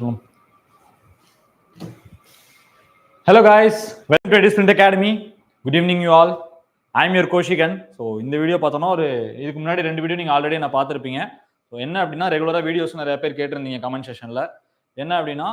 சொல்லணும் hello guys welcome to disprint academy good evening you all I'm your Koshikan so இந்த video பார்த்தோன்னா ஒரு இதுக்கு முன்னாடி ரெண்டு வீடியோ நீங்கள் ஆல்ரெடி நான் பார்த்துருப்பீங்க. ஸோ என்ன அப்படின்னா ரெகுலராக வீடியோஸ் நிறைய பேர் கேட்டிருந்தீங்க கமெண்ட் செஷனில் என்ன அப்படின்னா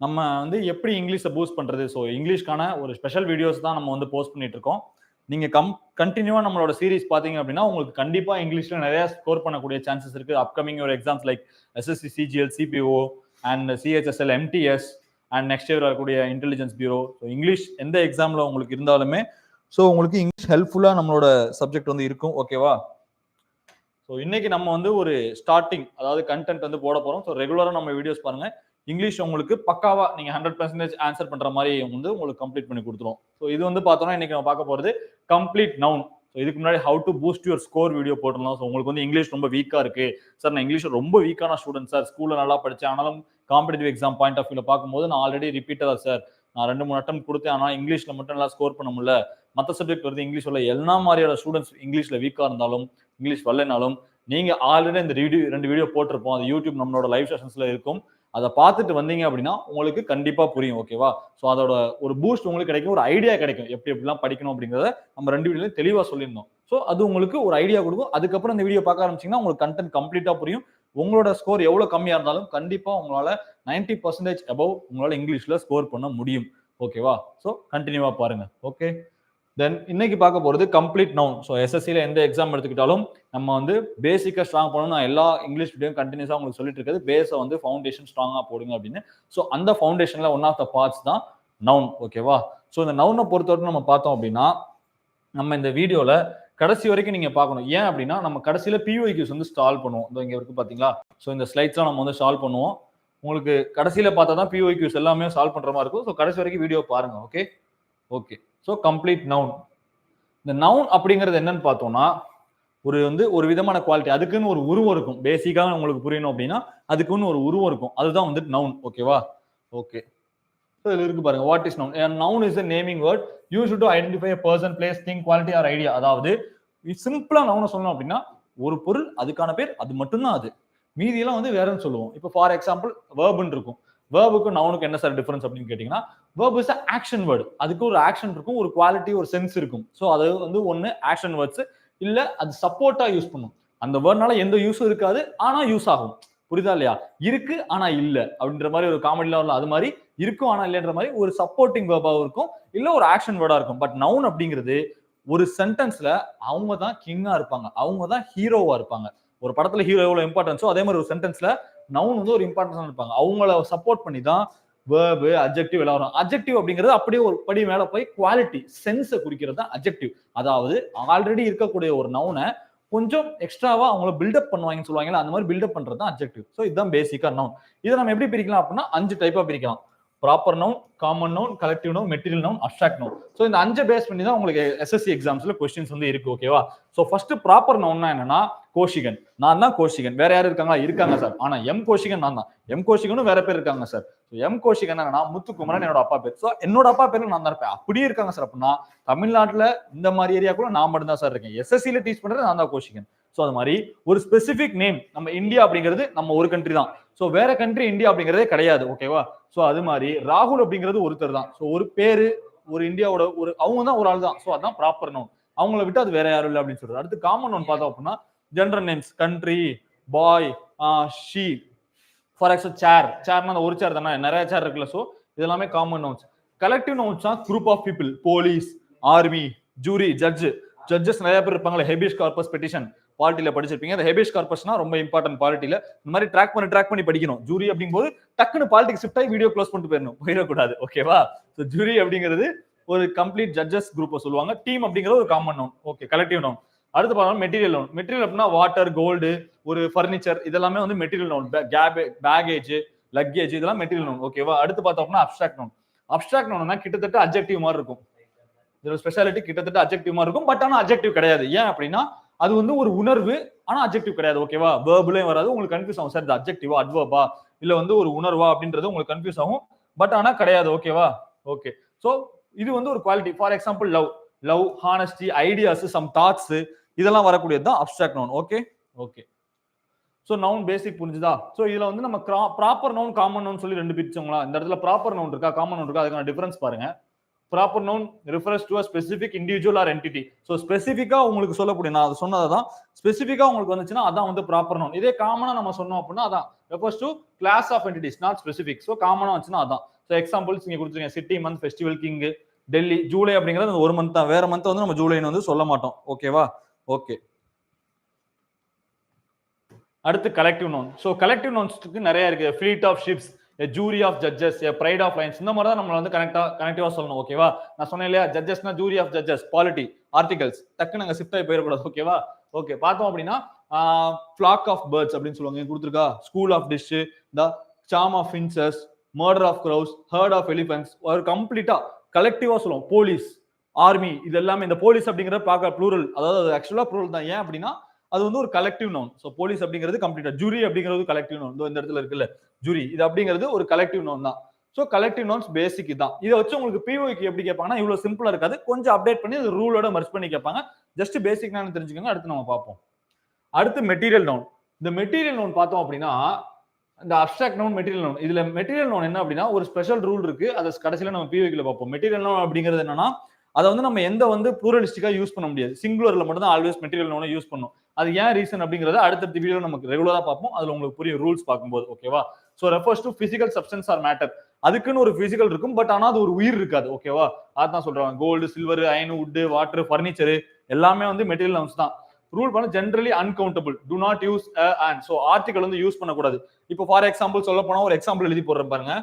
நம்ம வந்து எப்படி இங்கிலீஷை பூஸ்ட் பண்ணுறது ஸோ இங்கிலீஷ்க்கான ஒரு ஸ்பெஷல் வீடியோஸ் தான் நம்ம வந்து போஸ்ட் பண்ணிட்டு இருக்கோம். நீங்கள் கம் கண்டினியூவாக நம்மளோட சீரிஸ் பார்த்தீங்க அப்படின்னா உங்களுக்கு கண்டிப்பாக இங்கிலீஷில் நிறையா ஸ்கோர் பண்ணக்கூடிய சான்சஸ் இருக்குது அப்கமிங் ஒரு exams like SSC CGL CPO and CHSL MTS and next year வரக்கூடிய இன்டெலிஜென்ஸ் பியூரோ ஸோ இங்கிலீஷ் எந்த எக்ஸாமில் உங்களுக்கு இருந்தாலுமே ஸோ உங்களுக்கு இங்கிலீஷ் ஹெல்ப்ஃபுல்லாக நம்மளோட சப்ஜெக்ட் வந்து இருக்கும். ஓகேவா ஸோ இன்னைக்கு நம்ம வந்து ஒரு ஸ்டார்டிங் அதாவது கண்டென்ட் வந்து போட போகிறோம் ஸோ ரெகுலராக நம்ம வீடியோஸ் பாருங்க. இங்கிலீஷ் உங்களுக்கு பக்காவாக நீங்கள் ஹண்ட்ரட் பர்சன்டேஜ் ஆன்சர் பண்ணுற மாதிரி வந்து உங்களுக்கு கம்ப்ளீட் பண்ணி கொடுத்துரும். ஸோ இது வந்து பார்த்தோம்னா இன்னைக்கு நம்ம பார்க்க போகிறது கம்ப்ளீட் நவுன் ஸோ இதுக்கு முன்னாடி how to boost your score video போட்டிருந்தோம். ஸோ உங்களுக்கு வந்து இங்கிலீஷ் ரொம்ப வீக்காக இருக்கு. சார் நான் இங்கிலீஷ் ரொம்ப வீக்கான ஸ்டூடெண்ட் சார் ஸ்கூலில் நல்லா படித்தேன் ஆனாலும் காம்படிட்டிவ் எக்ஸாம் பாயிண்ட் ஆஃப் வியூல பார்க்கும்போது நான் ஆல்ரெடி ரிப்பீட்டடா சார் நான் ரெண்டு மூணு அட்டம் கொடுத்தேன். ஆனால் இங்கிலீஷில் மட்டும் நல்லா ஸ்கோர் பண்ண முடியல. மற்ற சப்ஜெக்ட் வருது இங்கிலீஷ் உள்ள எல்லா மாதிரியான ஸ்டூடெண்ட்ஸ் இங்கிலீஷில் வீக்காக இருந்தாலும் இங்கிலீஷ் வரலனாலும் நீங்கள் ஆல்ரெடி இந்த வீடியோ ரெண்டு வீடியோ போட்டிருப்போம். அது யூடியூப் நம்மளோட லைவ் செஷன்ஸில் இருக்கும். அதை பார்த்துட்டு வந்தீங்க அப்படின்னா உங்களுக்கு கண்டிப்பாக புரியும் ஓகேவா ஸோ அதோட ஒரு பூஸ்ட் உங்களுக்கு கிடைக்கும் ஒரு ஐடியா கிடைக்கும். எப்படி எப்படிலாம் படிக்கணும் அப்படிங்கிறத நம்ம ரெண்டு வீடியோலையும் தெளிவாக சொல்லியிருந்தோம். ஸோ அது உங்களுக்கு ஒரு ஐடியா கொடுக்கும். அதுக்கப்புறம் இந்த வீடியோ பார்க்க ஆரம்பிச்சிங்கன்னா உங்களுக்கு கண்டென்ட் கம்ப்ளீட்டாக புரியும். உங்களோட ஸ்கோர் எவ்வளோ கம்மியாக இருந்தாலும் கண்டிப்பாக உங்களால் நைன்டி பர்சன்டேஜ் அபவ் உங்களால் இங்கிலீஷில் ஸ்கோர் பண்ண முடியும். ஓகேவா ஸோ கண்டினியூவாக பாருங்கள் ஓகே தென் இன்னைக்கு பார்க்க போறது கம்ப்ளீட் நவுன் ஸோ எஸ்எஸ்சியில் எந்த எக்ஸாம் எடுத்துக்கிட்டாலும் நம்ம வந்து பேசிக்காக ஸ்ட்ராங் பண்ணணும் நான் எல்லா இங்கிலீஷ் வீடியோ கண்டினியூஸாக உங்களுக்கு சொல்லிட்டு இருக்கிறது பேஸை வந்து ஃபவுண்டேஷன் ஸ்ட்ராங்காக போடுங்க அப்படின்னு. ஸோ அந்த ஃபவுண்டேஷனில் ஒன் ஆஃப் த பார்ட்ஸ் தான் நவுன் ஓகேவா ஸோ இந்த நவுனை பொறுத்தவரைக்கும் நம்ம பார்த்தோம் அப்படின்னா நம்ம இந்த வீடியோவில் கடைசி வரைக்கும் நீங்க பார்க்கணும். ஏன் அப்படின்னா நம்ம கடைசியில பிஒய்கியூஸ் வந்து ஸ்டால் பண்ணுவோம். இந்த இங்க இருக்கு பாத்தீங்களா? ஸோ இந்த ஸ்லைட்ஸ்லாம் நம்ம வந்து சால்வ் பண்ணுவோம். உங்களுக்கு கடைசியில பார்த்தா தான் பிஒய்கியூஸ் எல்லாமே சால்வ் பண்ற மாதிரி இருக்கும். ஸோ கடைசி வரைக்கும் வீடியோ பாருங்க okay okay so complete noun இந்த நவுன் அப்படிங்கிறது என்னன்னு பார்த்தோம்னா ஒரு வந்து ஒரு விதமான குவாலிட்டி அதுக்குன்னு ஒரு உருவம் இருக்கும். பேசிக்காக உங்களுக்கு புரியணும் அப்படின்னா அதுக்குன்னு ஒரு உருவம் இருக்கும். அதுதான் வந்து நவுன் ஓகேவா ஓகே ஸோ இதில் இருக்கு பாருங்க. What is noun noun is a naming word use to identify person place thing quality or idea அதாவது சிம்பிளா நவுனை சொல்லணும் அப்படின்னா ஒரு பொருள் அதுக்கான பேர் அது மட்டும்தான் அது. மீதியெல்லாம் வந்து வேறன்னு சொல்லுவோம். இப்போ ஃபார் எக்ஸாம்பிள் வேர்புன்னு இருக்கும். வேர்புக்கும் நவுனுக்கு என்ன சார் டிஃபரன்ஸ் அப்படின்னு கேட்டிங்கன்னா வேர்ப் இஸ் ஆக்ஷன் வேர்டு அதுக்கு ஒரு ஆக்ஷன் இருக்கும் ஒரு குவாலிட்டி ஒரு சென்ஸ் இருக்கும். ஸோ அது வந்து ஒன்று ஆக்ஷன் வேர்ட்ஸ் இல்லை அது சப்போர்ட்டாக யூஸ் பண்ணும். அந்த வேர்ட்னால எந்த யூஸும் இருக்காது ஆனால் யூஸ் ஆகும். புரியுதா இல்லையா? இருக்கு ஆனா இல்ல அப்படின்ற மாதிரி ஒரு காமெடிலாம் வரலாம் அது மாதிரி இருக்கும் ஆனா இல்லைன்ற மாதிரி ஒரு சப்போர்ட்டிங் வேர்பாவும் இருக்கும் இல்ல ஒரு ஆக்ஷன் வேர்டா இருக்கும். பட் நவுன் அப்படிங்கிறது ஒரு சென்டென்ஸ்ல அவங்க தான் கிங்கா இருப்பாங்க. அவங்க தான் ஹீரோவா இருப்பாங்க. ஒரு படத்துல ஹீரோ எவ்வளவு இம்பார்ட்டன்ஸோ அதே மாதிரி ஒரு சென்டென்ஸ்ல நவுன் வந்து ஒரு இம்பார்ட்டன்ஸ் இருப்பாங்க அவங்கள சப்போர்ட் பண்ணி தான் வேர்பு அப்ஜெக்டிவ் எல்லாம் வரும். அப்ஜெக்டிவ் அப்படிங்கிறது அப்படியே ஒரு படி மேல போய் குவாலிட்டி சென்ஸை குறிக்கிறது தான் அப்ஜெக்டிவ் அதாவது ஆல்ரெடி இருக்கக்கூடிய ஒரு நவுனை கொஞ்சம் எக்ஸ்ட்ராவா அவங்கள பில்டப் பண்ணுவாங்கன்னு சொல்லுவாங்கல்ல அந்த மாதிரி பில்டப் பண்றது தான் அப்ஜெக்டிவ் ஸோ இதுதான் பேசிக்கா நவுன் இதை நம்ம எப்படி பிரிக்கலாம் அப்படின்னா அஞ்சு டைப்பா பிரிக்கலாம். Proper noun common noun collective noun material noun abstract noun so இந்த அஞ்சு பேஸ் பண்ணி தான் உங்களுக்கு எஸ்எஸ்சி எக்ஸாம்ஸ்ல கொஸ்டின்ஸ் வந்து இருக்கு ஓகேவா ஸோ ஃபர்ஸ்ட் ப்ராப்பர் நவுன்னா என்னன்னா கோஷிகன் நான் தான் கோஷிகன் வேற யாரும் இருக்காங்களா? இருக்காங்க சார் ஆனா எம் கோஷிகன் நான் தான். எம் கோஷிகனும் வேற பேர் இருக்காங்க சார் எம் கோஷிகன் என்னன்னா முத்துக்குமரன் என்னோட அப்பா பேர். ஸோ என்னோட அப்பா பேர்ல நான் தான் இருப்பேன். அப்படியே இருக்காங்க சார் அப்படின்னா தமிழ்நாட்டுல இந்த மாதிரி ஏரியா கூட நான் மட்டும் தான் சார் இருக்கேன். எஸ்எஸ்சியில டீச் பண்றது நான் தான் கோஷிகன் ஸோ அது மாதிரி ஒரு ஸ்பெசிபிக் நேம் நம்ம இந்தியா அப்படிங்கிறது நம்ம ஒரு கண்ட்ரி தான். ஸோ வேற கண்ட்ரி இந்தியா அப்படிங்கிறதே கிடையாது ஓகேவா ஸோ அது மாதிரி ராகுல் அப்படிங்கிறது ஒருத்தர் தான். ஸோ ஒரு பேரு ஒரு இந்தியாவோட ஒரு அவங்க தான் ஒரு ஆள் தான். ஸோ அதான் ப்ராப்பர் நோன் அவங்கள விட்டு அது வேற யாரும் இல்லை அப்படின்னு சொல்றது அடுத்து காமன் நோன் பார்த்தோம் அப்படின்னா general names country boy she for example chair சேர்னா அந்த ஒரு சேர் தானே? நிறைய சேர் இருக்குல்ல ஸோ இதெல்லாமே காமன் நோன்ஸ் கலெக்டிவ் நோன்ஸ் தான் group of people police army jury judge judges நிறைய பேர் இருப்பாங்களே ஹெபிஷ் கார்பஸ் பெட்டிஷன் பாலிட்டியில படிச்சிருப்பீங்க. அந்த ஹெபேஷ் கார்பஸ்னா ரொம்ப இம்பார்ட்டன்ட் பாலிட்டியில இந்த மாதிரி ட்ராக் பண்ணி ட்ராக் பண்ணி படிக்கணும். ஜூரி அப்படிங்கும்போது டக்குன்னு பாலிட்டிக் ஷிஃப்ட் ஆகி வீடியோ க்ளோஸ் பண்ணிட்டு போயிடணும். போயிடக்கூடாது. ஓகேவா ஸோ ஜூரி அப்படிங்கிறது ஒரு கம்ப்ளீட் ஜட்ஜஸ் குரூப்பை சொல்லுவாங்க. டீம் அப்படிங்கிறது ஒரு common noun okay collective noun அடுத்து பார்த்தோம்னா மெட்டீரியல் நோன் மெட்டீரியல் அப்படின்னா வாட்டர் கோல்டு ஒரு ஃபர்னிச்சர் இதெல்லாமே வந்து மெட்டீரியல் நோன் பேகேஜ் லக்கேஜ் இதெல்லாம் மெட்டீரியல் நோன் ஓகேவா அடுத்து பார்த்தோம்னா அப்ட்ராக்ட் நோன் அப்ட்ராக்ட் நோன்னா கிட்டத்தட்ட அப்ஜெக்டிவ் மாதிரி இருக்கும். இதோட ஸ்பெஷாலிட்டி கிட்டத்தட்ட அப்ஜெக்டிவ் மாதிரி இருக்கும். பட் ஆனால் அப்ஜெக்டிவ் கிடையாது. ஏன் அப்படின்னா அது வந்து ஒரு உணர்வு ஆனா அப்ஜெக்டிவ் கிடையாது ஓகேவா வேர்புலையும் வராது உங்களுக்கு கன்ஃபியூஸ் ஆகும். சார் இது அப்ஜெக்டிவா அட்வர்பா இல்ல வந்து ஒரு உணர்வா அப்படின்றது உங்களுக்கு கன்ஃபியூஸ் ஆகும். பட் ஆனா கிடையாது ஓகேவா ஓகே சோ இது வந்து ஒரு quality for example love love honesty ideas some thoughts இதெல்லாம் வரக்கூடியது தான் abstract noun okay okay so noun basic புரிஞ்சுதா? ஸோ இதில் வந்து நம்ம ப்ராப்பர் நவுன் காமன் நவுன் சொல்லி ரெண்டு பிரிச்சவங்களா இந்த இடத்துல ப்ராப்பர் நவுன் இருக்கா காமன் நவுன் இருக்கா அதுக்கான டிஃபரன்ஸ் பாருங்க. Proper noun refers to a specific individual or entity so ஸ்பெசிஃபிக்காக உங்களுக்கு சொல்லக்கூடிய நான் அது சொன்னதை தான் ஸ்பெசிஃபிக்காக உங்களுக்கு வந்துச்சுன்னா அதான் வந்து ப்ராப்பர் நோன் இதே காமனாக நம்ம சொன்னோம் அப்படின்னா அதான் refers to class of entities not specific so காமனாக வந்துச்சுன்னா அதான். ஸோ எக்ஸாம்பிள்ஸ் நீங்கள் கொடுத்துருங்க city month festival king Delhi July அப்படிங்கிறது ஒரு மந்த் தான். வேற மந்த் வந்து நம்ம ஜூலைன்னு வந்து சொல்ல மாட்டோம். ஓகேவா ஓகே அடுத்து கலெக்டிவ் நோன் ஸோ கலெக்டிவ் நோன்ஸ்க்கு நிறைய இருக்கு. Fleet of ships jury of judges pride of lions இந்த மாதிரி தான் நம்ம வந்து கனெக்டா கனெக்டிவா சொல்லணும் ஓகேவா நான் சொன்னேன் இல்லையா? ஜட்ஜஸ்னா jury of judges polity articles டக்கு நாங்க ஷிஃப்ட் ஆகி போயிடக்கூடாது ஓகேவா ஓகே பார்த்தோம் அப்படின்னா ஃபிளாக் ஆஃப் பேர்ட்ஸ் அப்படின்னு சொல்லுவாங்க. கொடுத்துருக்கா? School of fish the charm of finches murder of crows herd of elephants ஒரு கம்ப்ளீட்டா கலெக்டிவா சொல்லுவோம். போலீஸ் ஆர்மி இது எல்லாமே இந்த போலீஸ் அப்படிங்கிற பார்க்க ப்ளூரல் அதாவது ஆக்சுவலா ப்ளூரல் தான். ஏன் அப்படின்னா அது வந்து ஒரு கலெக்டிவ் நோன் ஸோ போலீஸ் அப்படிங்கிறது கம்ப்ளீட்டா ஜூரி அப்படிங்கிறது கலெக்டிவ் நோன் இந்த இடத்துல இருக்குல்ல. ஜூரி இது அப்படிங்கிறது ஒரு கலெக்டிவ் நோன் தான். ஸோ கலெக்டிவ் நோன்ஸ் பேசிக் தான் இதை வச்சு உங்களுக்கு பிஓக்கு எப்படி கேட்பாங்கன்னா இவ்வளவு சிம்பிளா இருக்காது. கொஞ்சம் அப்டேட் பண்ணி அது ரூலோட மர்ச் பண்ணி கேட்பாங்க. ஜஸ்ட் பேசிக் நான் தெரிஞ்சுக்கோங்க. அடுத்து நம்ம பார்ப்போம். அடுத்து மெட்டீரியல் நவுன் இந்த மெட்டீரியல் நவுன் பார்த்தோம் அப்படின்னா இந்த அப்சாக்ட் நோன் மெட்டீரியல் நோன் இதுல மெட்டீரியல் நோன் என்ன அப்படின்னா ஒரு ஸ்பெஷல் ரூல் இருக்கு. அதை கடைசியில நம்ம பிஓக்கில் பார்ப்போம். மெட்டீரியல் நோன் அப்படிங்கிறது என்னன்னா அதை வந்து நம்ம எந்த வந்து ப்ளூரலிஸ்டிக்காக யூஸ் பண்ண முடியாது. சிங்குலரில் மட்டும் தான் ஆல்வேஸ் மெட்டீரியல் ஒன்று யூஸ் பண்ணும் அது ஏன் ரீசன் அப்படிங்கறத அடுத்தடுத்த வீடியோ நமக்கு ரெகுலராக பார்ப்போம். அதில் உங்களுக்கு புரியும் ரூல்ஸ் பார்க்கும்போது ஓகேவா so refers to physical substance or matter அதுக்குன்னு ஒரு பிசிக்கல் இருக்கும் பட் ஆனால் அது ஒரு உயிர் இருக்காது ஓகேவா அதான் சொல்றாங்க gold silver iron wood water furniture எல்லாமே வந்து மெட்டீரியல் அம்ஸ் தான். ரூல் பண்ண generally uncountable to not use and so article வந்து யூஸ் பண்ணக்கூடாது. இப்போ ஃபார் எக்ஸாம்பிள் சொல்ல போனால் ஒரு எக்ஸாம்பிள் எழுதி போடுறேன் பாருங்க.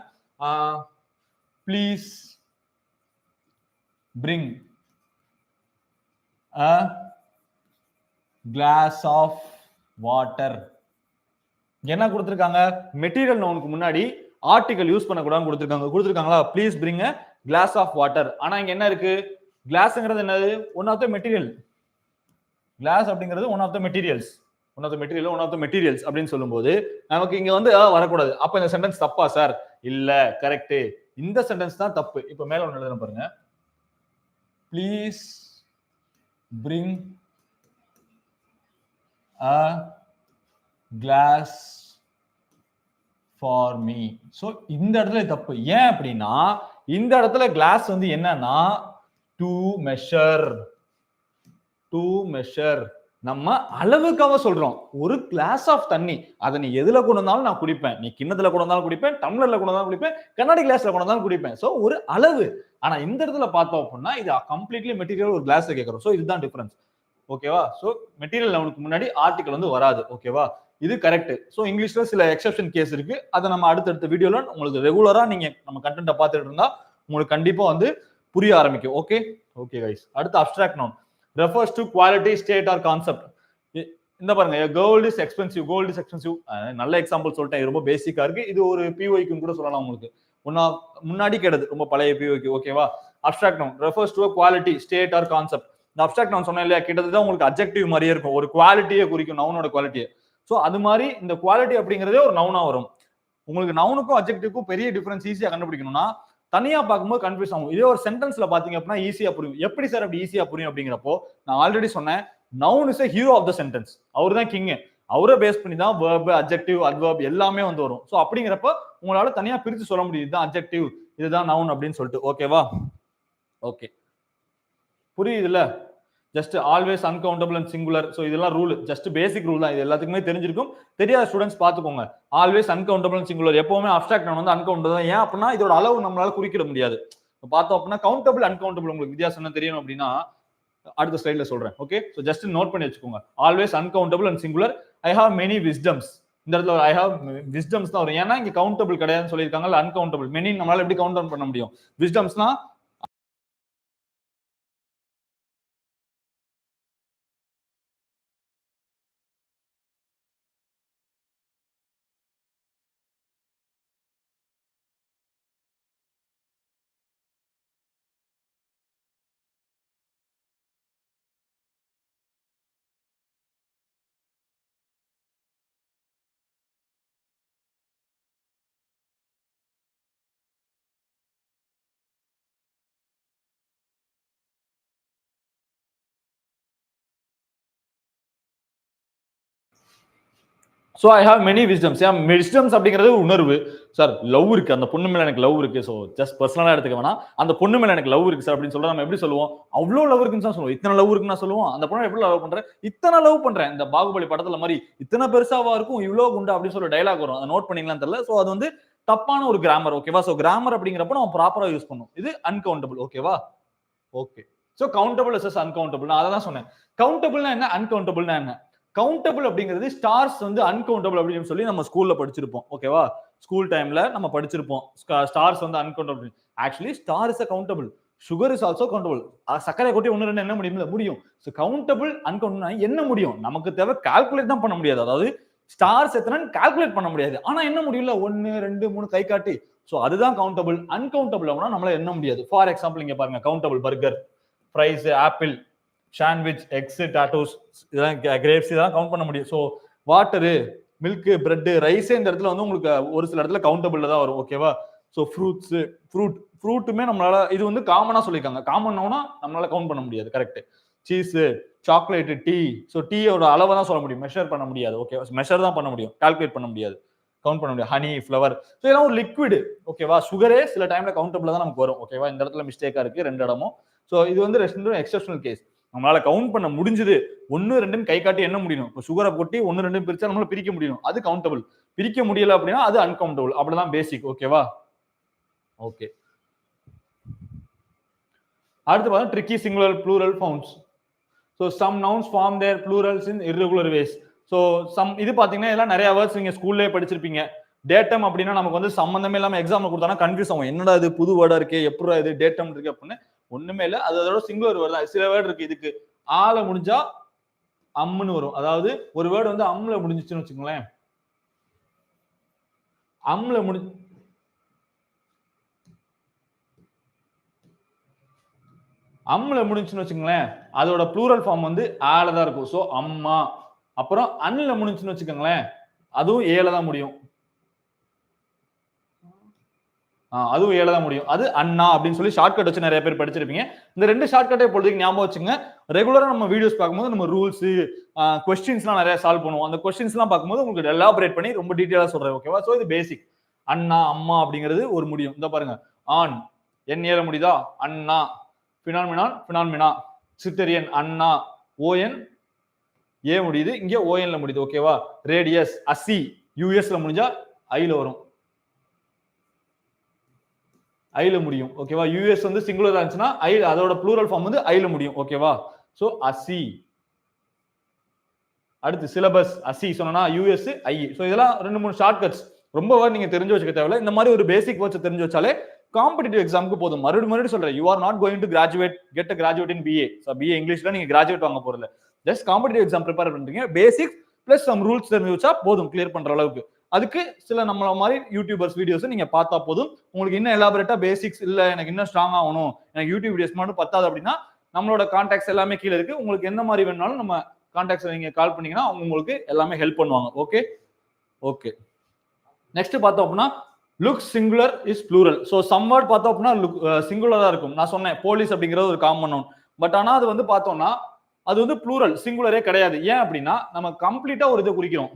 Please bring a glass of water என்ன கொடுத்துருக்காங்க? மெட்டீரியல் நவுனுக்கு முன்னாடி ஆர்டிகல் யூஸ் பண்ணக்கூடாதுன்னு கொடுத்துருக்காங்க. கொடுத்துருக்காங்களா? Please bring a glass of water ஆனா இங்க என்ன இருக்கு? கிளாஸ்ங்கிறது என்னது? One of the material glass அப்படிங்கிறது one of the materials one of the material one of the materials அப்படின்னு சொல்லும்போது நமக்கு இங்க வந்து வரக்கூடாது. அப்ப இந்த சென்டென்ஸ் தப்பா சார் இல்ல கரெக்ட் இந்த சென்டென்ஸ் தான் தப்பு. இப்ப மேல ஒன்று எழுதுன பாருங்க. Please bring a glass for me so இந்த இடத்துல தப்பு. ஏன் அப்படின்னா இந்த இடத்துல கிளாஸ் வந்து என்னன்னா டு மெஷர் டு மெஷர் நம்ம அளவுக்காக சொல்றோம். ஒரு கிளாஸ் ஆஃப் தண்ணி. அதை நீ எதுல கொண்டு வந்தாலும் நான் குடிப்பேன். நீ கிண்ணத்துல கொண்டு வந்தாலும் குடிப்பேன். டம்ளர்ல கொண்டு வந்தாலும் குடிப்பேன். கண்ணாடி கிளாஸ்ல கொண்டு வந்தாலும் குடிப்பேன். ஸோ ஒரு அளவு. ஆனா இந்த இடத்துல பார்த்தோம் அப்படின்னா இது கம்ப்ளீட்லி மெட்டீரியல் ஒரு கிளாஸ்ல கேட்கறோம். ஸோ இதுதான் டிஃபரன்ஸ் ஓகேவா ஸோ மெட்டீரியல் அவனுக்கு முன்னாடி ஆர்டிகல் வந்து வராது. ஓகேவா இது கரெக்ட் ஸோ இங்கிலீஷ்ல சில எக்ஸப்ஷன் கேஸ் இருக்கு. அதை நம்ம அடுத்தடுத்த வீடியோல உங்களுக்கு ரெகுலரா நீங்க நம்ம கண்டென்ட்டை பார்த்துட்டு இருந்தா உங்களுக்கு கண்டிப்பா வந்து புரிய ஆரம்பிக்கும். ஓகே ஓகே கைஸ் அடுத்து abstract noun refers to quality state or concept இந்த பாருங்க gold is expensive gold is expensive நல்ல எக்ஸாம்பிள் சொல்லிட்டேன் ரொம்ப பேசிக்கா இருக்கு. இது ஒரு பிஓய்க்கும் கூட சொல்லலாம் உங்களுக்கு. ஒன்னா முன்னாடி கேட்டது ரொம்ப பழைய பிஓக்கு ஓகேவா abstract noun refers to quality state or concept இந்த அப்டிராக்ட் நான் சொன்னேன் இல்லையா கிட்டத்தட்ட உங்களுக்கு அப்ஜெக்டிவ் மாதிரியே இருக்கும். ஒரு குவாலிட்டியை குறிக்கும் நவுனோட குவாலிட்டியை ஸோ அது மாதிரி இந்த குவாலிட்டி அப்படிங்கிறதே ஒரு நவுனா வரும். உங்களுக்கு நவுனுக்கும் அப்ஜெக்டிவ்க்கும் பெரிய டிஃபரன்ஸ் ஈஸியாக கண்டுபிடிக்கணும்னா தனியா பார்க்கும்போது கன்ஃபியூஸ் ஆகும். இதே ஒரு சென்டென்ஸ்ல பாத்தீங்க அப்படின்னா ஈஸியா புரியும். எப்படி சார் அப்படி ஈஸியா புரியும் அப்படிங்கிறப்போ நான் ஆல்ரெடி சொன்னேன் noun is hero of the sentence அவர் தான் கிங் அவரை பேஸ் பண்ணி தான் வேர்பு அப்ஜெக்டிவ் அட்வர்ப் எல்லாமே வந்து வரும். ஸோ அப்படிங்கிறப்ப உங்களால தனியா பிரித்து சொல்ல முடியும் இதுதான் அப்ஜெக்டிவ் இதுதான் நவுன் அப்படின்னு சொல்லிட்டு. ஓகேவா okay புரியுதுல்ல? Just always uncountable and singular so இதெல்லாம் ரூல் ஜஸ்ட் பேசிக் ரூல் தான். இது எல்லாத்துக்குமே தெரிஞ்சிருக்கும். தெரியாத ஸ்டூடெண்ட்ஸ் பார்த்துக்கோங்க. ஆல்வேஸ் அன்கவுண்டபிள் அண்ட் சிங்குலர் எப்பவுமே அப்டாக்ட் வந்து அன்கவுண்டபிள் தான். ஏன் அப்படின்னா இதோட அளவு நம்மளால குறிக்கிட முடியாது. பார்த்தோம் அப்படின்னா கவுண்டபிள் அன்கவுண்டபிள் உங்களுக்கு வித்தியாசம் என்ன தெரியணும் அப்படின்னா அடுத்த ஸ்லைட்ல சொல்றேன். ஓகே ஸோ ஜஸ்ட் நோட் பண்ணி வச்சுக்கோங்க. Always uncountable and singular I have many wisdoms இந்த இடத்துல ஐ ஹாவ் விஸ்டம்ஸ் தான் வரும். ஏன்னா இங்க கவுண்டபிள் கிடையாதுன்னு சொல்லியிருக்காங்க. அன்கவுண்டபிள் மெனி நம்மளால எப்படி கவுண்ட் பண்ண முடியும்? விஸ்டம்ஸ்னா so I have many wisdoms ஏன் விஸ்டம்ஸ் அப்படிங்கிறது உணர்வு. சார் லவ் இருக்கு. அந்த பொண்ணு மேல எனக்கு லவ் இருக்கு. ஸோ ஜஸ்ட் பர்சனலாக எடுத்துக்க வேணாம். அந்த பொண்ணு மேல எனக்கு லவ் இருக்கு சார் அப்படின்னு சொல்ல நம்ம எப்படி சொல்லுவோம்? அவ்வளோ லவ் இருக்குன்னு தான் சொல்லுவோம். இத்தனை லவ் இருக்குன்னு சொல்லுவோம். அந்த பொண்ணை எப்படி லவ் பண்றேன்? இத்தனை லவ் பண்றேன். இந்த பாகுபலி படத்துல மாதிரி இத்தனை பெருசாவா இருக்கும் இவ்வளோ குண்டா அப்படின்னு சொல்லி டைலாக் வரும். அதை நோட் பண்ணீங்களான்னு தெரியல. ஸோ அது வந்து தப்பான ஒரு கிராமர் ஓகேவா ஸோ கிராமர் அப்படிங்கிறப்ப நம்ம ப்ராப்பராக யூஸ் பண்ணும். இது அன்கவுண்டபிள் ஓகேவா ஓகே ஸோ கவுண்டபிள் எஸ் அன்கவுண்டபிள் நான் அதை தான் சொன்னேன் கவுண்டபிள்னா என்ன? அன்கவுண்டபிள்னா என்ன? கவுண்டபிள் அப்படிங்கிறது ஸ்டார்ஸ் வந்து அன்கவுண்டபிள் அப்படின்னு சொல்லி நம்ம ஸ்கூல்ல படிச்சிருப்போம். ஓகேவா ஸ்கூல் டைம்ல நம்ம படிச்சிருப்போம். ஸ்டார்ஸ் வந்து uncountable actually star is countable sugar is also countable சக்கரை கொட்டி ஒன்று ரெண்டு என்ன முடியும்ல? முடியும். ஸோ கவுண்டபிள் அன்கவுண்டபிள் என்ன முடியும்? நமக்கு தேவை கால்குலேட் தான் பண்ண முடியாது. அதாவது ஸ்டார்ஸ் எத்தனை கால்குலேட் பண்ண முடியாது. ஆனா என்ன முடியல ஒன்னு ரெண்டு மூணு கை காட்டி. ஸோ அதுதான் கவுண்டபிள் அன்கவுண்டபிள் அப்படின்னா நம்மளால என்ன முடியாது? ஃபார் எக்ஸாம்பிள் இங்க பாருங்க countable burger fries apple sandwich eggs potatoes இதெல்லாம் கிரேப்ஸ் இதெல்லாம் கவுண்ட் பண்ண முடியும். ஸோ வாட்டரு மில்க் பிரெட்டு ரைஸே இந்த இடத்துல வந்து உங்களுக்கு ஒரு சில இடத்துல கவுண்டபிளில் தான் வரும் ஓகேவா ஸோ ஃப்ரூட்ஸு ஃப்ரூட் ஃப்ரூட்டுமே நம்மளால இது வந்து காமனாக சொல்லியிருக்காங்க. காமன்னா நம்மளால கவுண்ட் பண்ண முடியாது correct cheese chocolate tea so டீயோட அளவை தான் சொல்ல முடியும். மெஷர் பண்ண முடியாது ஓகே மெஷர் தான் பண்ண முடியும். கால்குலேட் பண்ண முடியாது. கவுண்ட் பண்ண முடியும் ஹனி ஃப்ளவர் ஸோ இதெல்லாம் ஒரு லிக்விடு ஓகேவா சுகரே சில டைம்ல கவுண்டபிள் தான் நமக்கு வரும் ஓகேவா இந்த இடத்துல மிஸ்டேக்காக இருக்கு ரெண்டு இடமும். ஸோ இது வந்து ரெண்டு எக்ஸப்ஷனல் கேஸ் நம்மளால கவுண்ட் பண்ண முடிஞ்சது. ஒன்னு ரெண்டுன்னு கை காட்டி என்ன முடியும் இப்போ சுகரை கொட்டி ஒன்னு ரெண்டு பிரிச்சா நம்மளால பிரிக்க முடியும். அது கவுண்டபிள் பிரிக்க முடியல அப்படின்னா அது அன்கவுண்டபிள் அப்படிதான் பேசிக் ஓகேவா ஓகே அடுத்து பார்த்தா tricky singular plural founds so some nouns form their plurals in irregular ways so some இது பார்த்தீங்கன்னா இதெல்லாம் நிறைய வேர்ட்ஸ் நீங்கள் ஸ்கூல்லேயே படிச்சிருப்பீங்க. டேட்டம் அப்படின்னா நமக்கு வந்து சம்மந்தமே இல்லாமல் எக்ஸாம்பிள் கொடுத்தானா கன்ஃபியூஸ் ஆகும். என்னடா இது? புது வேர்டாக இருக்கு? எப்படா இது? டேட்டம் இருக்கு அப்படின்னு ஒண்ணுமே இல்லை. அது அதோட சிங்குலர் வேர்டு தான். சில வேர்டு இருக்கு. இதுக்கு ஆல முடிஞ்சா அம்முன்னு வரும். அதாவது ஒரு வேர்டு வந்து அம்ல முடிஞ்சிச்சுன்னு வச்சுக்கோங்களேன். அம்ல முடி அம்ல முடிஞ்சுன்னு வச்சுக்கோங்களேன். அதோட ப்ளூரல் ஃபார்ம் வந்து ஆல தான் இருக்கும். ஸோ அம்மா. அப்புறம் அன்ல முடிஞ்சுன்னு வச்சுக்கோங்களேன். அதுவும் ஏல தான் முடியும். அதுவும் ஏழ தான் முடியும். அது அண்ணா அப்படின்னு சொல்லி ஷார்ட்கட் வச்சு நிறைய பேர் படிச்சிருப்பீங்க. இந்த ரெண்டு ஷார்ட்கட்டை பொழுதுக்கு ஞாபகம் வச்சுங்க. ரெகுலராக நம்ம வீடியோஸ் பார்க்கும்போது நம்ம ரூல்ஸ் கொஸ்டின்ஸ்லாம் நிறைய சால்வ் பண்ணுவோம். அந்த கொஸ்டின்ஸ்லாம் பார்க்கும்போது உங்களுக்கு எலாபரேட் பண்ணி ரொம்ப டீட்டெயிலாக சொல்றேன் ஓகேவா ஸோ இது பேசிக் அண்ணா அம்மா அப்படிங்கிறது ஒரு முடியும். இந்த பாருங்க. ஆண் என் ஏழ முடியுதா அண்ணா. பினான்மினான் பினான்மினா சித்தரியன் அண்ணா. ஓஎன் ஏ முடியுது. இங்கே ஓஎன்ல முடியுது ஓகேவா ரேடியஸ் அசி. யூஎஸ்ல முடிஞ்சா ஐல வரும். ஐல முடியும் ஓகேவா யூஎஸ் வந்து சிங்குலர் இருந்துச்சுன்னா ஐ அதோட ப்ளூரல் ஃபார்ம் வந்து ஐல முடியும் ஓகேவா ஸோ அசி அடுத்து சிலபஸ் அசி சொன்னா யூஎஸ் ஐ ஸோ இதெல்லாம் ரெண்டு மூணு ஷார்ட் கட்ஸ் ரொம்ப வேர்ட் நீங்க தெரிஞ்சு வச்சுக்க தேவையில்ல. இந்த மாதிரி ஒரு பேசிக் வேர்ட்ஸ் தெரிஞ்சு வச்சாலே காம்படிட்டிவ் எக்ஸாமுக்கு போதும். மறுபடியும் மறுபடியும் சொல்றேன். You are not going to graduate get a graduate in BA so BA இங்கிலீஷ்ல நீங்க கிராஜுவேட் வாங்க போறது ஜஸ்ட் காம்படிட்டிவ் எக்ஸாம் ப்ரிப்பேர் பண்றீங்க. பேசிக்ஸ் பிளஸ் சம் ரூல்ஸ் தெரிஞ்சு வச்சா போதும் கிளியர் பண்ற அளவுக்கு. அதுக்கு சில நம்மள மாதிரி யூடியூபர்ஸ் வீடியோஸ் நீங்க பார்த்தா போதும். உங்களுக்கு இன்னும் எலாபரேட்டா பேசிக்ஸ் இல்ல எனக்கு இன்னும் ஸ்ட்ராங் ஆகணும் எனக்கு யூடியூப் வீடியோஸ் மட்டும் பத்தாது அப்படின்னா நம்மளோட கான்டாக்ட்ஸ் எல்லாமே கீழே இருக்கு. உங்களுக்கு எந்த மாதிரி வேணாலும் நம்ம கான்டாக்ட்ஸ் நீங்க கால் பண்ணீங்கன்னா அவங்க உங்களுக்கு எல்லாமே ஹெல்ப் பண்ணுவாங்க. ஓகே ஓகே நெக்ஸ்ட் பார்த்தோம் அப்படின்னா look singular is plural so some word பார்த்தோம் அப்படின்னா லுக் சிங்குலராக இருக்கும். நான் சொன்னேன் போலீஸ் அப்படிங்கிறது ஒரு காமன் நவுன் பட் ஆனால் அது வந்து பார்த்தோம்னா அது வந்து ப்ளூரல் சிங்குலரே கிடையாது. ஏன் அப்படின்னா நம்ம கம்ப்ளீட்டாக ஒரு இதை குறிக்கிறோம்.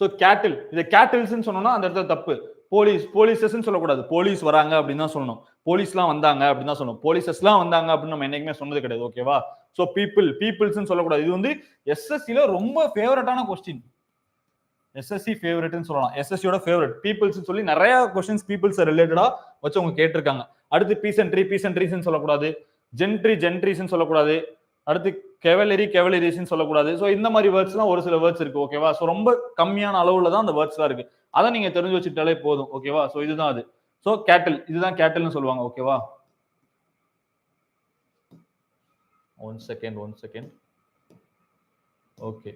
ஸோ கேட்டில் இதை கேட்டில்ஸ்ன்னு சொன்னோம்னா அந்த இடத்துல தப்பு. போலீஸ் போலீசஸ்ன்னு சொல்லக்கூடாது. போலீஸ் வராங்க அப்படின்னு தான் சொல்லணும். போலீஸ்லாம் வந்தாங்க அப்படின்னு தான் சொல்லணும். போலீசஸ்லாம் வந்தாங்க அப்படின்னு நம்ம என்னைக்குமே சொன்னது கிடையாது ஓகேவா ஸோ பீப்புள் பீப்புள்ஸ்ன்னு சொல்லக்கூடாது. இது வந்து எஸ்எஸ்சியில் ரொம்ப ஃபேவரட்டான கொஸ்டின் எஸ்எஸ்சி ஃபேவரட்னு சொல்லலாம். எஸ்எஸ்சியோட ஃபேவரட் பீப்புள்ஸ் சொல்லி நிறைய கொஸ்டின்ஸ் பீப்புள்ஸ் ரிலேட்டடா வச்சு அவங்க கேட்டிருக்காங்க. அடுத்து பீசன்ட்ரி பீசன்ட்ரிஸ்ன்னு சொல்லக்கூடாது. ஜென்ட்ரி ஜென்ட்ரிஸ்ன்னு சொல்லக்கூடாது. அடுத்து கெவலரி கெவலரிஸ்ன்னு சொல்லக்கூடாது. ஸோ இந்த மாதிரி வேர்ட்ஸ் தான் ஒரு சில வேர்ட்ஸ் இருக்கு ஓகேவா ஸோ ரொம்ப கம்மியான அளவுல தான் அந்த வேர்ட்ஸ் தான் இருக்கு. அதை நீங்க தெரிஞ்சு வச்சுட்டாலே போதும் ஓகேவா ஸோ இதுதான் அது. ஸோ கேட்டில் இதுதான் கேட்டில்னு சொல்லுவாங்க ஓகேவா one second one second okay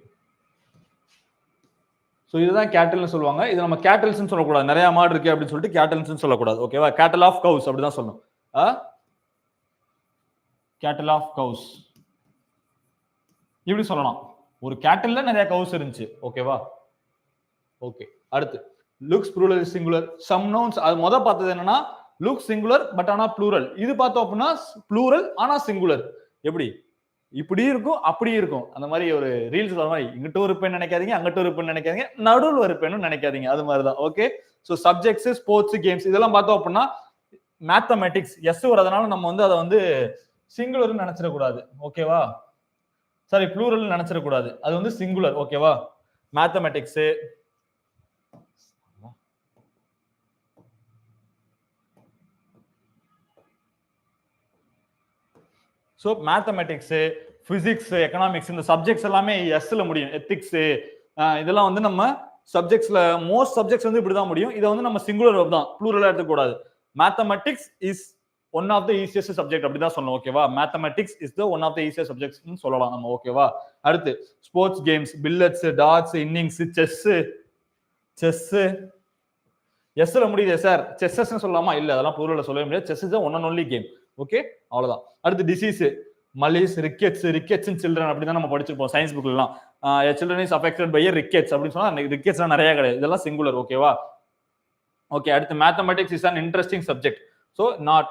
so இதுதான் கேட்டல்னு சொல்லுவாங்க. இது நம்ம கேட்டல்ஸ்னு சொல்லக்கூடாது. நிறைய மாடு இருக்கு அப்படின்னு சொல்லிட்டு கேட்டல்ஸ்னு சொல்லக்கூடாது ஓகேவா கேட்டல் ஆஃப் கவுஸ் அப்படிதான் சொல்லணும். கேட்டல் ஆஃப் கவுஸ் இப்படி சொல்லலாம். ஒரு கேட்டல்ல நிறைய கவுஸ் இருந்துச்சு. ஓகேவா ஓகே அடுத்து looks plural singular some nouns அது முத பார்த்தது என்னன்னா லுக் சிங்குலர் பட் ஆனா ப்ளூரல் இது பார்த்தோம் அப்படின்னா ப்ளூரல் ஆனா சிங்குலர் எப்படி? இப்படி இருக்கும் அப்படி இருக்கும். அந்த மாதிரி ஒரு ரீல்ஸ் வர மாதிரி இங்கிட்ட ஒரு பெண் நினைக்காதீங்க அங்கிட்ட ஒரு பெண் நினைக்காதீங்க நடுவில் ஒரு பெண்ணும் நினைக்காதீங்க. அது மாதிரி தான். Okay so subjects sports games இதெல்லாம் பார்த்தோம் அப்படின்னா மேத்தமெட்டிக்ஸ் எஸ் வரதுனால நம்ம வந்து அதை வந்து சிங்குலர்னு நினைச்சிடக்கூடாது. ஓகேவா சாரி ப்ளூரல் நினைச்சிடக்கூடாது. அது வந்து சிங்குலர் ஓகேவா mathematics so mathematics physics economics இந்த சப்ஜெக்ட்ஸ் எல்லாமே எஸ்ல முடியும். எத்திக்ஸு இதெல்லாம் வந்து நம்ம சப்ஜெக்ட்ஸ்ல மோஸ்ட் சப்ஜெக்ட்ஸ் வந்து இப்படி தான் முடியும். இதை வந்து நம்ம சிங்குலர் வெப் தான். ப்ளூரலாக எடுத்துக்கூடாது mathematics is one of the easiest subject அப்படி தான் சொல்லணும் ஓகேவா mathematics is the one of the easiest சப்ஜெக்ட்ஸ்னு சொல்லலாம் நம்ம ஓகேவா அடுத்து sports games billiards darts innings chess chess எஸ்ல முடியுது சார் செஸ்ஸஸ்னு சொல்லலாமா? இல்ல அதெல்லாம் பொருளில் சொல்லவே முடியாது. Chess is one and only game okay அவ்வளவுதான். அடுத்து diseases measles rickets rickets children அப்படி தான் நம்ம படிச்சிருப்போம் சயின்ஸ் புக்லாம் children is affected by rickets அப்படின்னு சொன்னா ரிக்கெட்ஸ்லாம் நிறைய கிடையாது. இதெல்லாம் சிங்குலர் ஓகேவா ஓகே அடுத்து mathematics is an interesting subject so not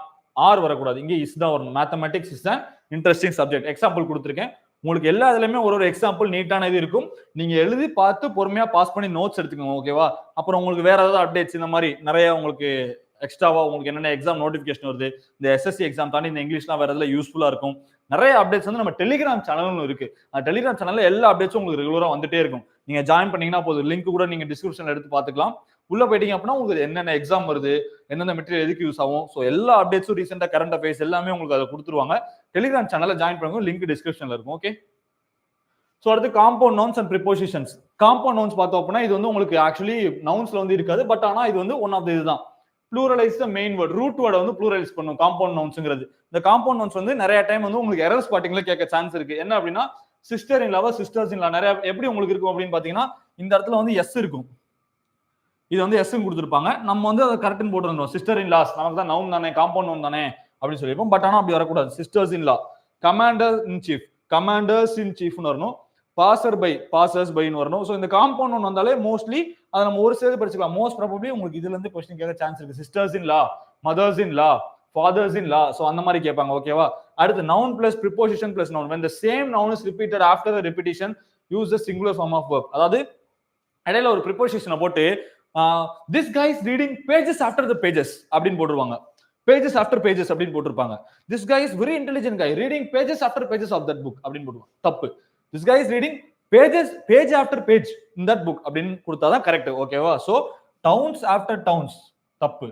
or வரக்கூடாது. இங்கே இஸ் தான் வரணும். மேத்தமெட்டிக்ஸ் இஸ் தான் இன்ட்ரெஸ்டிங் சப்ஜெக்ட் எக்ஸாம்பிள் கொடுத்துருக்கேன். உங்களுக்கு எல்லா இதுலயுமே ஒரு ஒரு எக்ஸாம்பிள் நீட்டான இது இருக்கும். நீங்க எழுதி பார்த்து பொறுமையா பாஸ் பண்ணி நோட்ஸ் எடுத்துக்கோங்க ஓகேவா அப்புறம் உங்களுக்கு வேற ஏதாவது அப்டேட்ஸ் இந்த மாதிரி நிறைய உங்களுக்கு எக்ஸ்ட்ராவா உங்களுக்கு என்னென்ன எக்ஸாம் நோட்டிஃபிகேஷன் வருது? இந்த எஸ்எஸ்சி எக்ஸாம் தாண்டி இந்த இங்கிலீஷ்லாம் வேற எதுல யூஸ்ஃபுல்லா இருக்கும். நிறைய அப்டேட்ஸ் வந்து நம்ம டெலிகிராம் சேனலும் இருக்கு. டெலிகிராம் சேனல்ல எல்லா அப்டேட்ஸும் உங்களுக்கு ரெகுலரா வந்துட்டே இருக்கும். நீங்க ஜாயின் பண்ணீங்கன்னா போதும். லிங்க் கூட நீங்க டிஸ்கிரிப்ஷன்ல எடுத்து பார்த்துக்கலாம். உள்ள போயிட்டீங்க அப்படின்னா உங்களுக்கு என்னென்ன எக்ஸாம் வருது எந்தெந்த மெட்டீரியல் எதுக்கு யூஸ் ஆகும்? ஸோ எல்லா அப்டேட்ஸும் ரீசெண்டாக கரண்ட் அஃபேர்ஸ் எல்லாமே உங்களுக்கு அதை கொடுத்துருவாங்க. டெலிகிராம் சேனலில் ஜாயின் பண்ணுங்க லிங்க் டிஸ்கிரிப்ஷனில் இருக்கும் ஓகே ஸோ அடுத்து compound nouns and prepositions compound nouns பார்த்தோம் அப்படின்னா இது வந்து உங்களுக்கு ஆக்சுவலி நவுன்ஸ்ல வந்து இருக்காது பட் ஆனால் இது வந்து ஒன் ஆஃப் த இதுதான். Pluralise the main word root வேர்டை வந்து ப்ளூரலைஸ் பண்ணும் காம்பவுண்ட் நவுன்ஸுங்கிறது இந்த காம்பவுண்ட் நவுன்ஸ் வந்து நிறைய டைம் வந்து உங்களுக்கு எரர் ஸ்பாட்டிங்ல கேட்க சான்ஸ் இருக்கு. என்ன அப்படின்னா சிஸ்டர் இன் லவ சிஸ்டர்ஸ் இன் நிறைய எப்படி உங்களுக்கு இருக்கும் அப்படின்னு பாத்தீங்கன்னா இந்த இடத்துல வந்து எஸ் இருக்கும். இது வந்து எஸ் கொடுத்துருப்பாங்க. நம்ம வந்து அதை கரெக்ட்னு போட்டுருந்தோம் சிஸ்டர் இன் லாஸ் நமக்கு தான் நவுன் தானே காம்பவுண்ட் நவுன் தானே அப்படின்னு சொல்லியிருப்போம். பட் ஆனால் அப்படி வரக்கூடாது. Sisters in law commander in chief commanders in சீஃப்னு வரணும். பாசர் பை பாசர்ஸ் பைன்னு வரணும். ஸோ இந்த காம்பவுண்ட் ஒன்று வந்தாலே மோஸ்ட்லி அதை நம்ம ஒரு சேர்த்து படிச்சுக்கலாம். மோஸ்ட் ப்ராபப்ளி உங்களுக்கு இதுல இருந்து கொஸ்டின் கேட்க சான்ஸ் இருக்கு. Sisters in law mothers in law fathers in law so அந்த மாதிரி கேட்பாங்க. ஓகேவா அடுத்து noun plus preposition plus noun இந்த same same noun is repeated after use repetition use the of form அதாவது இடையில ஒரு ப்ரிப்போசிஷனை போட்டு this guys reading pages after the pages அப்படின்னு போட்டுருவாங்க. பேஜஸ் ஆஃப்டர் பேஜஸ் அப்படின்னு போட்டிருப்பாங்க. This guy is very intelligent guy reading pages after pages of that book அப்படின்னு போடுவாங்க தப்பு. This guy is reading pages page after page in that book அப்படின்னு கொடுத்தாதான் correct ஓகேவா ஸோ டவுன்ஸ் ஆஃப்டர் டவுன்ஸ் தப்பு.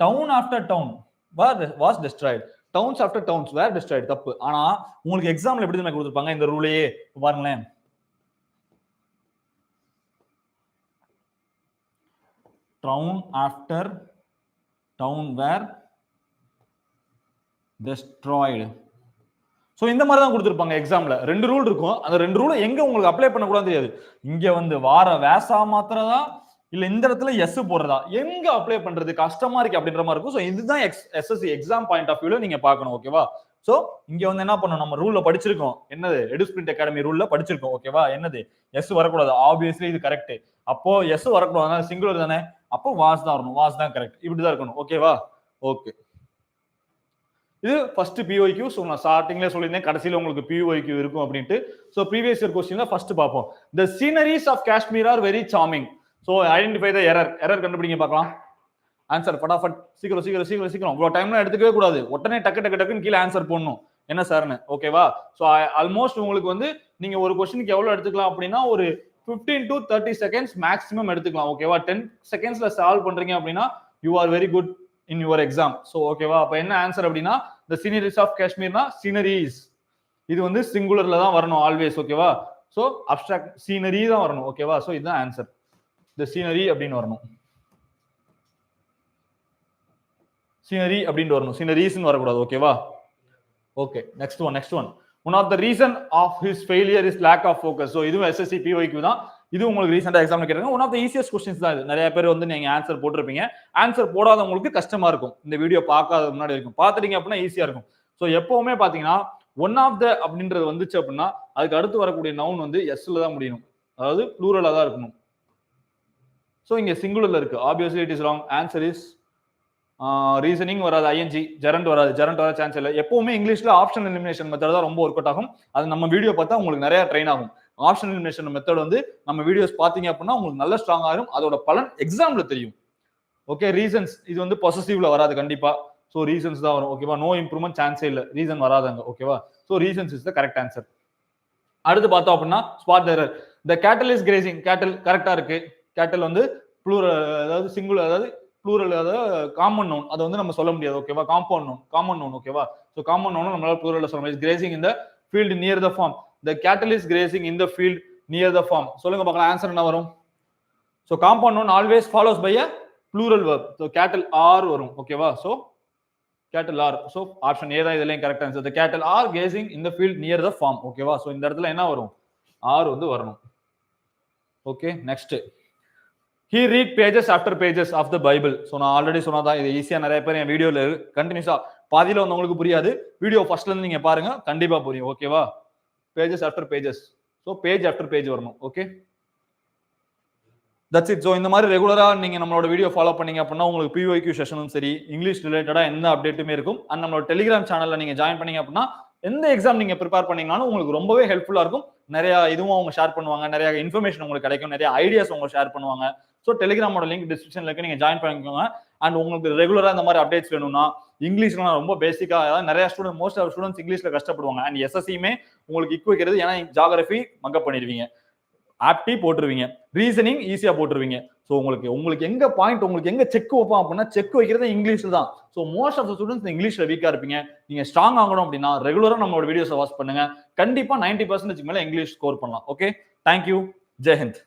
Town after town war was destroyed towns after towns were destroyed தப்பு. ஆனா உங்களுக்கு எக்ஸாம்ல எப்படி தெரியுமா கொடுத்துருப்பாங்க? இந்த ரூலையே பாருங்களேன். Town after town were destroyed so இந்த மாதிரி தான் கொடுத்துருப்பாங்க எக்ஸாம்ல ரெண்டு ரூல் இருக்கும். அந்த ரெண்டு ரூலும் எங்க உங்களுக்கு அப்ளை பண்ணக்கூடாது தெரியாது. இங்க வந்து வார வேசா மாத்திரதா? இல்ல இந்த இடத்துல எஸ் போடுறதா? எங்க அப்ளை பண்றது? கஷ்டமா இருக்கு அப்படின்ற மாதிரி இருக்கும். ஸோ இதுதான் எக்ஸ் எஸ்எஸ்சி எக்ஸாம் பாயிண்ட் ஆஃப் வியூல நீங்க பார்க்கணும் ஓகேவா ஸோ இங்க வந்து என்ன பண்ணணும்? நம்ம ரூல்ல படிச்சிருக்கோம். என்னது? எடுஸ்பிரிண்ட் அகாடமி ரூல்ல படிச்சிருக்கோம். ஓகேவா என்னது? எஸ் வரக்கூடாது. ஆப்வியஸ்லி இது கரெக்ட் அப்போ எஸ் வரக்கூடாது. சிங்குலர் தானே? அப்போ வாஸ் தான் வரணும். வாஸ் தான் கரெக்ட் இப்படிதான் இருக்கணும். ஓகேவா ஓகே இது ஃபர்ஸ்ட் பிஓக்யூ ஸோ நான் ஸ்டார்டிங்ல சொல்லியிருந்தேன். கடைசியில் உங்களுக்கு பிஓக்யூ இருக்கும் அப்படின்ட்டு. ஸோ ப்ரீவியஸ் இயர் கொஸ்டின் தான் ஃபர்ஸ்ட் பார்ப்போம். The sceneries of Kashmir are very charming so identify the error error கண்டுபிடிங்க பார்க்கலாம். ஆன்சர் படாஃபட். சீக்கிரம் சீக்கிரம் சீக்கிரம் சீக்கிரம். இவ்வளோ டைம்லாம் எடுத்துக்கவே கூடாது. உடனே டக்கு டக்கு டக்குன்னு கீழே ஆன்சர் போடணும். என்ன சார்னு ஓகேவா ஸோ ஆல்மோஸ்ட் உங்களுக்கு வந்து நீங்கள் ஒரு கொஸ்டினுக்கு எவ்வளோ எடுத்துக்கலாம் அப்படின்னா ஒரு fifteen to thirty seconds maximum எடுத்துக்கலாம். ஓகேவா டென் செகண்ட்ஸில் சால்வ் பண்ணுறீங்க அப்படின்னா you are very good in your exam so ஓகேவா அப்போ என்ன ஆன்சர் அப்படின்னா த சீனரிஸ் ஆஃப் காஷ்மீர்னா சீனரிஸ் இது வந்து சிங்குலரில் தான் வரணும் ஆல்வேஸ் ஓகேவா ஸோ அப்டிராக்ட் சீனரி தான் வரணும். ஓகேவா ஸோ இதுதான் ஆன்சர் த சீனரி அப்படின்னு வரணும். சீனரி அப்படின்னு வரணும். சீனரிஸ்ன்னு வரக்கூடாது. ஓகேவா okay next one next one one of the reason of his failure is lack of focus so இதுவும் எஸ்எஸ்சி பிஒய்க்கு தான். இது உங்களுக்கு ரீசெண்டாக எக்ஸாம்ல கேட்டாங்க one of the easiest questions தான் இது. நிறைய பேர் வந்து நீங்க ஆன்சர் போட்டிருப்பீங்க. ஆன்சர் போடாதவங்களுக்கு கஷ்டமா இருக்கும். இந்த வீடியோ பார்க்காத முன்னாடி இருக்கும். பார்த்துட்டீங்க அப்படின்னா ஈஸியா இருக்கும். ஸோ எப்பவுமே பாத்தீங்கன்னா ஒன் ஆஃப் த அப்படின்றது வந்துச்சு அப்படின்னா அதுக்கு அடுத்து வரக்கூடிய நவுன் வந்து எஸ்ல தான் முடியணும். அதாவது ப்ளூரலா தான் இருக்கணும். ஸோ இங்க சிங்குலர்ல இருக்கு. Obviously it is wrong answer is reasoning வராது ஐஎன்ஜி ஜெரண்ட் வராது. ஜெரண்ட் வர சான்ஸ் இல்லை. எப்பவுமே இங்கிலீஷ்ல ஆப்ஷன் எலிமினேஷன் மெத்தட் தான் ரொம்ப ஒர்க் அவுட் ஆகும். அது நம்ம வீடியோ பார்த்தா உங்களுக்கு நிறைய ட்ரெயின் ஆகும். ஆப்ஷன் எலிமினேஷன் மெத்தட் வந்து நம்ம வீடியோஸ் பார்த்தீங்க அப்படின்னா உங்களுக்கு நல்ல ஸ்ட்ராங் ஆகும் அதோட பலன் எக்ஸாம்ல தெரியும். ஓகே ரீசன்ஸ் இது வந்து பொசசிவ்ல வராது கண்டிப்பா. ஸோ ரீசன்ஸ் தான் வரும். ஓகேவா நோ இம்ப்ரூவ்மெண்ட் சான்ஸே இல்லை. ரீசன் வராதாங்க. ஓகேவா so reasons is the correct answer அடுத்து பார்த்தோம் அப்படின்னா spot error the cattle is grazing கேட்டல் கரெக்டா இருக்கு. கேட்டல் வந்து ப்ளூரல் அதாவது சிங்கிள் அதாவது ப்ளூரல் அதாவது காமன் நோன் அதை வந்து நம்ம சொல்ல முடியாது ஓகேவா காம்பவுண்ட் நோன் காமன் நோன் ஓகேவா ஸோ காமன் நோன் நம்மளால ப்ளூரல் சொல்ல முடியாது. Grazing in the field near the farm the cattle is grazing in the field near the farm சொல்லுங்க பார்க்கலாம். ஆன்சர் என்ன வரும்? So compound noun always follows by a plural verb so cattle are வரும் ஓகேவா so cattle R so option A தான் இதுலயும் correct answer cattle are grazing இந்த field near the farm ஓகேவா ஸோ இந்த இடத்துல என்ன வரும்? ஆர் வந்து வரணும். Okay next he read pages after pages of the Bible so நான் ஆல்ரெடி சொன்னதான் இது ஈஸியா நிறைய பேர் என் வீடியோல கண்டினியூஸா பாதியில வந்தவங்களுக்கு புரியாது. வீடியோ ஃபர்ஸ்ட்ல இருந்து நீங்க பாருங்க. கண்டிப்பா புரியும். ஓகேவா pages after pages so page after page வரணும். ஓகே தட்ஸ் இட் ஸோ இந்த மாதிரி ரெகுலரா நீங்க நம்மளோட வீடியோ ஃபாலோ பண்ணீங்க அப்படின்னா உங்களுக்கு பிஓக்யூ செஷனும் சரி இங்கிலீஷ் ரிலேட்டடா எந்த அப்டேட்டுமே இருக்கும். அண்ட் நம்மளோட டெலிகிராம் சேனல்ல நீங்க ஜாயின் பண்ணீங்க அப்படின்னா எந்த எக்ஸாம் நீங்க ப்ரிப்பேர் பண்ணீங்கனாலும் உங்களுக்கு ரொம்பவே ஹெல்ப்ஃபுல்லா இருக்கும். நிறைய இதுவும் அவங்க ஷேர் பண்ணுவாங்க. நிறைய இன்ஃபர்மேஷன் உங்களுக்கு கிடைக்கும். நிறைய ஐடியாஸ் உங்களுக்கு ஷேர் பண்ணுவாங்க. ஸோ டெலிகிராமோட லிங்க் டிஸ்கிரிப்ஷன்ல இருக்கு. நீங்க ஜாயின் பண்ணிக்கோங்க. அண்ட் உங்களுக்கு ரெகுலரா இந்த மாதிரி அப்டேட்ஸ் வேணும்னா இங்கிலீஷ்லாம் ரொம்ப பேசிக்கா அதாவது நிறைய ஸ்டூடெண்ட் மோஸ்ட் ஆஃப் ஸ்டூடெண்ட்ஸ் இங்கிலீஷ்ல கஷ்டப்படுவாங்க. அண்ட் எஸ்எஸ்சியுமே உங்களுக்கு இக்கு வைக்கிறது ஏன்னா ஜாகிரபி மக்கப் பண்ணிடுவீங்க. ஆப்டி போட்டுருவீங்க. ரீசனிங் ஈஸியா போட்டுருவீங்க. ஸோ உங்களுக்கு உங்களுக்கு எங்க பாயிண்ட் உங்களுக்கு எங்க செக் வைப்போம் அப்படின்னா செக் வைக்கிறது இங்கிலீஷ்ல தான். So most of the students இங்கிலீஷ்ல வீக்கா இருப்பீங்க. நீங்க ஸ்ட்ராங் ஆகணும் அப்படின்னா ரெகுலரா நம்மளோட வீடியோஸை வாட்ச் பண்ணுங்க. கண்டிப்பா நைன்டி பர்சன்டேஜ் மேல இங்கிலீஷ் ஸ்கோர் பண்ணலாம். Okay thank you Jai Hind